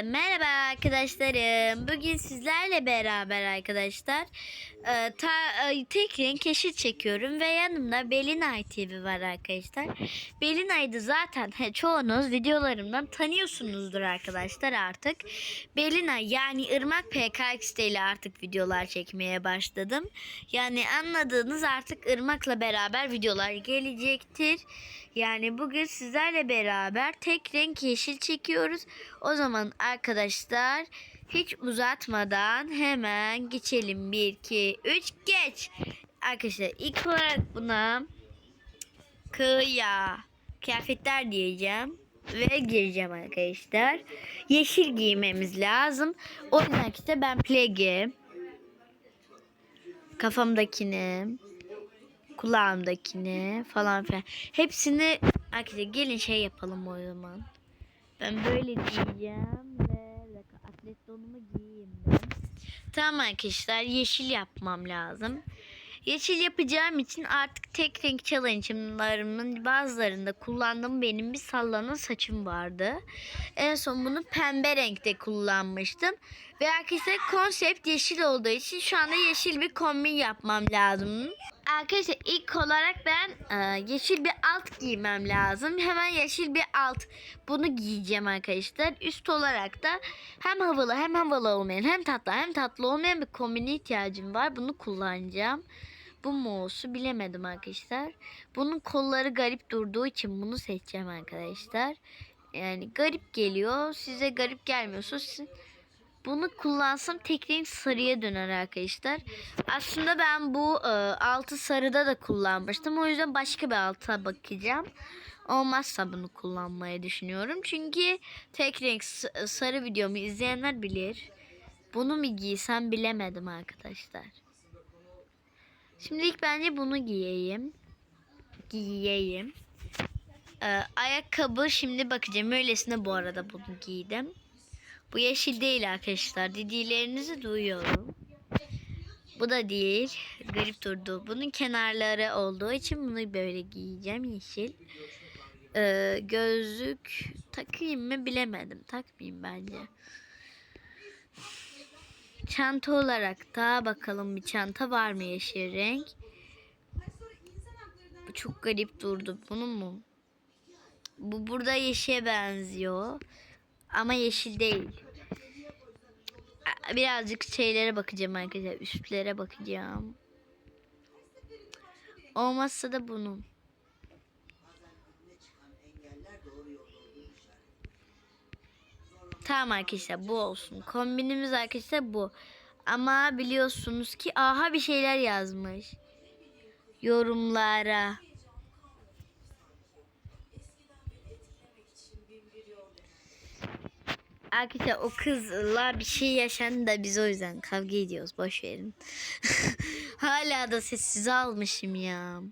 Hepinize merhaba arkadaşlarım. Bugün sizlerle beraber arkadaşlar e, ta, e, tek renk yeşil çekiyorum ve yanımda Belinay TV var arkadaşlar. Belinay'dı zaten he, çoğunuz videolarımdan tanıyorsunuzdur arkadaşlar artık. Belinay yani Irmak PKX ile artık videolar çekmeye başladım. Yani anladığınız artık Irmak'la beraber videolar gelecektir. Yani bugün sizlerle beraber tek renk yeşil çekiyoruz. O zaman arkadaşlar hiç uzatmadan hemen geçelim. 1, 2, 3 geç. Arkadaşlar ilk olarak buna kıya kıyafetler diyeceğim. Ve gireceğim arkadaşlar. Yeşil giymemiz lazım. O yüzden işte ben plagi kafamdakini kulağımdakini falan filan. Hepsini arkadaşlar gelin şey yapalım o zaman. Ben böyle diyeceğim ve atlet donumu giyeyim ben. Tamam arkadaşlar yeşil yapmam lazım. Yeşil yapacağım için artık tek renk challenge'larımın bazılarında kullandığım benim bir sallanan saçım vardı. En son bunu pembe renkte kullanmıştım. Ve arkadaşlar konsept yeşil olduğu için şu anda yeşil bir kombin yapmam lazım. Arkadaşlar ilk olarak ben e, yeşil bir alt giymem lazım. Hemen yeşil bir alt. Bunu giyeceğim arkadaşlar. Üst olarak da hem havalı hem havalı olmayan hem tatlı hem tatlı olmayan bir kombine ihtiyacım var. Bunu kullanacağım. Bu mu olsun bilemedim arkadaşlar. Bunun kolları garip durduğu için bunu seçeceğim arkadaşlar. Yani garip geliyor. Size garip gelmiyorsa siz bunu kullansam tek renk sarıya döner arkadaşlar. Aslında ben bu e, altı sarıda da kullanmıştım. O yüzden başka bir alta bakacağım. Olmazsa bunu kullanmayı düşünüyorum. Çünkü tek renk sarı videomu izleyenler bilir. Bunu mu giysem bilemedim arkadaşlar. Şimdi ilk bence bunu giyeyim. Giyeyim. Ee, ayakkabı şimdi bakacağım. Öylesine bu arada bunu giydim. Bu yeşil değil arkadaşlar. Dediğlerinizi duyuyorum. Bu da değil. Garip durdu. Bunun kenarları olduğu için bunu böyle giyeceğim yeşil. Ee, gözlük takayım mı bilemedim. Takmayayım bence. Çanta olarak da bakalım bir çanta var mı yeşil renk. Bu çok garip durdu. Bunu mu? Bu burada yeşile benziyor. Ama yeşil değil. Birazcık şeylere bakacağım arkadaşlar. Üstlere bakacağım. Olmazsa da bunun. Tamam arkadaşlar bu olsun. Kombinimiz arkadaşlar bu. Ama biliyorsunuz ki aha bir şeyler yazmış. Yorumlara. Arkadaşlar o kızla bir şey yaşandı da biz o yüzden kavga ediyoruz. Boş verin. Hala da sessiz almışım ya.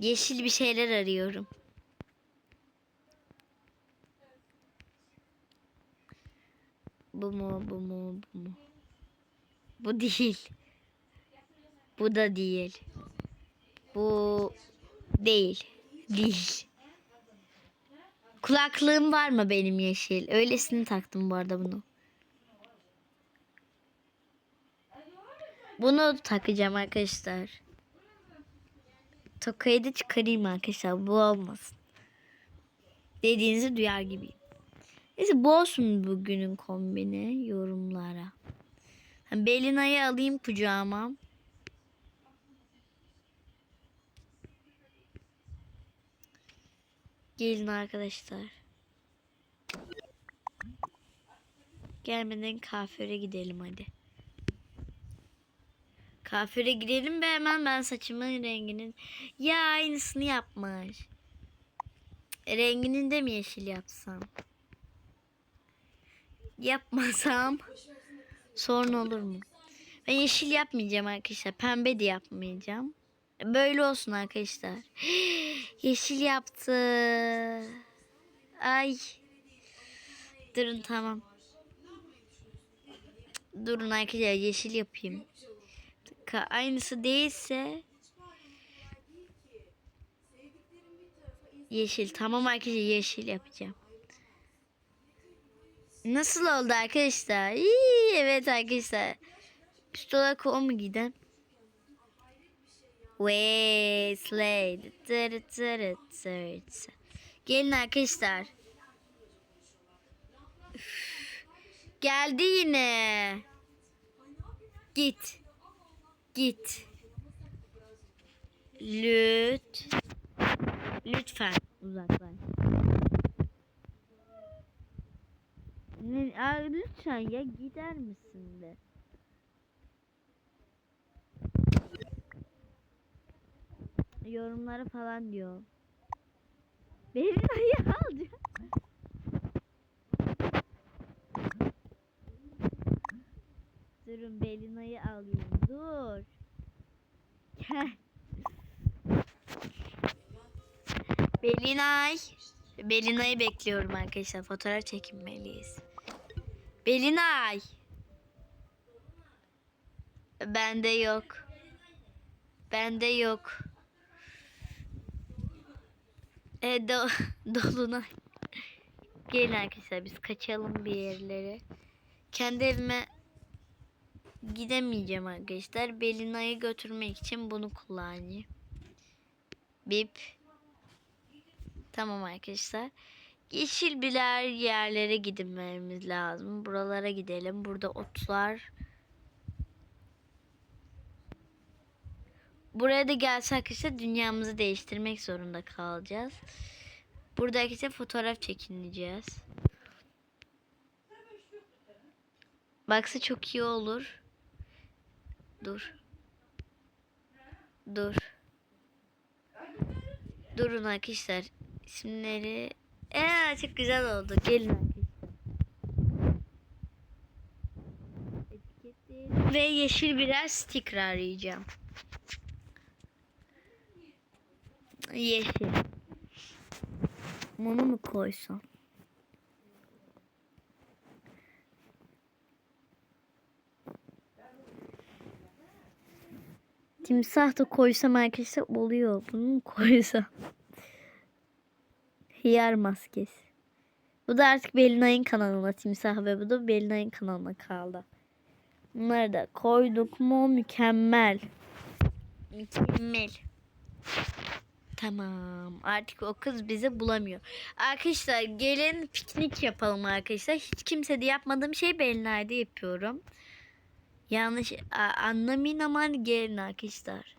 Yeşil bir şeyler arıyorum. Bu mu, bu mu, bu mu? Bu değil. Bu da değil. Bu değil. Değil. Kulaklığım var mı benim yeşil? Öylesini taktım bu arada bunu. Bunu takacağım arkadaşlar. Tokayı da çıkarayım arkadaşlar. Bu olmasın. Dediğinizi duyar gibiyim. Neyse bu olsun bugünün kombini yorumlara. Belina'yı alayım kucağıma. Gelin arkadaşlar. Gelmeden kafire gidelim hadi. Kafire gidelim ve hemen ben saçımın renginin ya aynısını yapmış. Renginin de mi yeşil yapsam? Yapmasam sorun olur mu? Ben yeşil yapmayacağım arkadaşlar. Pembe de yapmayacağım. Böyle olsun arkadaşlar. Yeşil yaptı. Ay. Durun tamam. Durun arkadaşlar yeşil yapayım. Aynısı değilse Yeşil. Tamam arkadaşlar yeşil yapacağım. Nasıl oldu arkadaşlar? İyi, evet arkadaşlar. Üst olarak o mu giden? Tırı. Gelin arkadaşlar. Geldi yine. Git. Git. Lüt. Lütfen uzaklaş. Aa, lütfen ya gider misin de. Yorumları falan diyor. Benim ayı alacağım. Durun Belina'yı alayım. Dur. Gel. Belinay. Belinay'ı bekliyorum arkadaşlar. Fotoğraf çekinmeliyiz. Belinay. Bende yok. Bende yok. E, do, dolunay. Gelin arkadaşlar biz kaçalım bir yerlere. Kendi evime gidemeyeceğim arkadaşlar. Belina'yı götürmek için bunu kullanayım. Bip. Tamam arkadaşlar. Yeşil birer yerlere gitmemiz lazım. Buralara gidelim. Burada otlar. Buraya da gelse arkadaşlar dünyamızı değiştirmek zorunda kalacağız. Burada arkadaşlar fotoğraf çekineceğiz. Baksa çok iyi olur. Dur. Dur. Durun arkadaşlar. İsimleri ee, çok güzel oldu. Gelin arkadaşlar. Ve yeşil birer sticker arayacağım. Yeşil. Bunu mu koysam? Timsah da koysam arkadaşlar oluyor. Bunu mu koysam? Hıyar maskesi. Bu da artık Belinay'ın kanalına timsah ve bu da Belinay'ın kanalına kaldı. Bunları da koyduk mu mükemmel. Mükemmel. Tamam. Artık o kız bizi bulamıyor. Arkadaşlar gelin piknik yapalım arkadaşlar. Hiç kimse de yapmadığım şey Belinay'da yapıyorum. Yanlış anlamayın ama gelin arkadaşlar.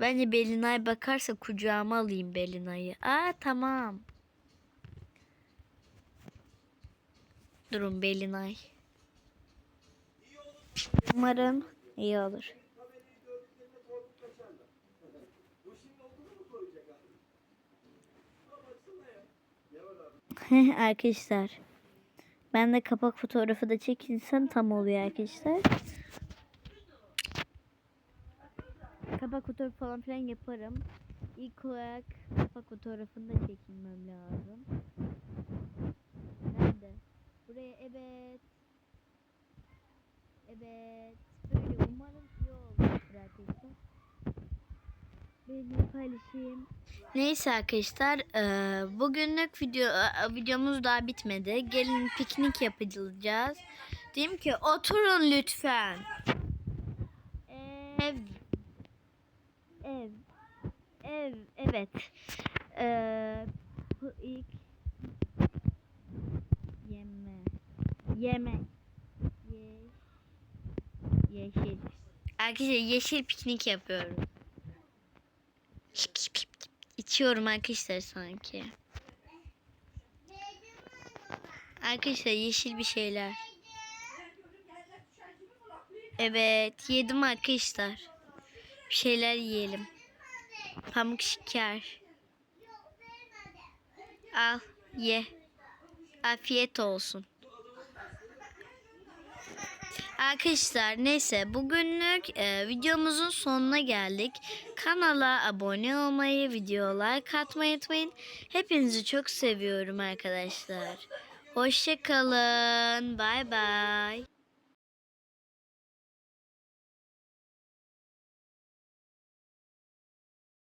Bence Belinay bakarsa kucağıma alayım Belinay'ı. Aa tamam. Durun Belinay. Umarım iyi olur. arkadaşlar. Ben de kapak fotoğrafı da çekinsem tam oluyor arkadaşlar. Kapak fotoğrafı falan filan yaparım. İlk olarak kapak fotoğrafını da çekinmem lazım. Nerede? Buraya evet. Evet. Böyle umarım iyi olur arkadaşlar. Benim paylaşayım. Neyse arkadaşlar eee, bugünlük video eee, videomuz daha bitmedi. Gelin piknik yapacağız. Diyeyim ki oturun lütfen. Evet. Eee, bu ilk yeme yemek ye, yeşil. Arkadaşlar yeşil piknik yapıyoruz. İçiyorum arkadaşlar sanki. Arkadaşlar yeşil bir şeyler. Evet yedim arkadaşlar. Bir şeyler yiyelim. Pamuk şeker. Al ye. Afiyet olsun. Arkadaşlar neyse bugünlük e, videomuzun sonuna geldik. Kanala abone olmayı, videolar katmayı unutmayın. Hepinizi çok seviyorum arkadaşlar. Hoşçakalın. Bay bay.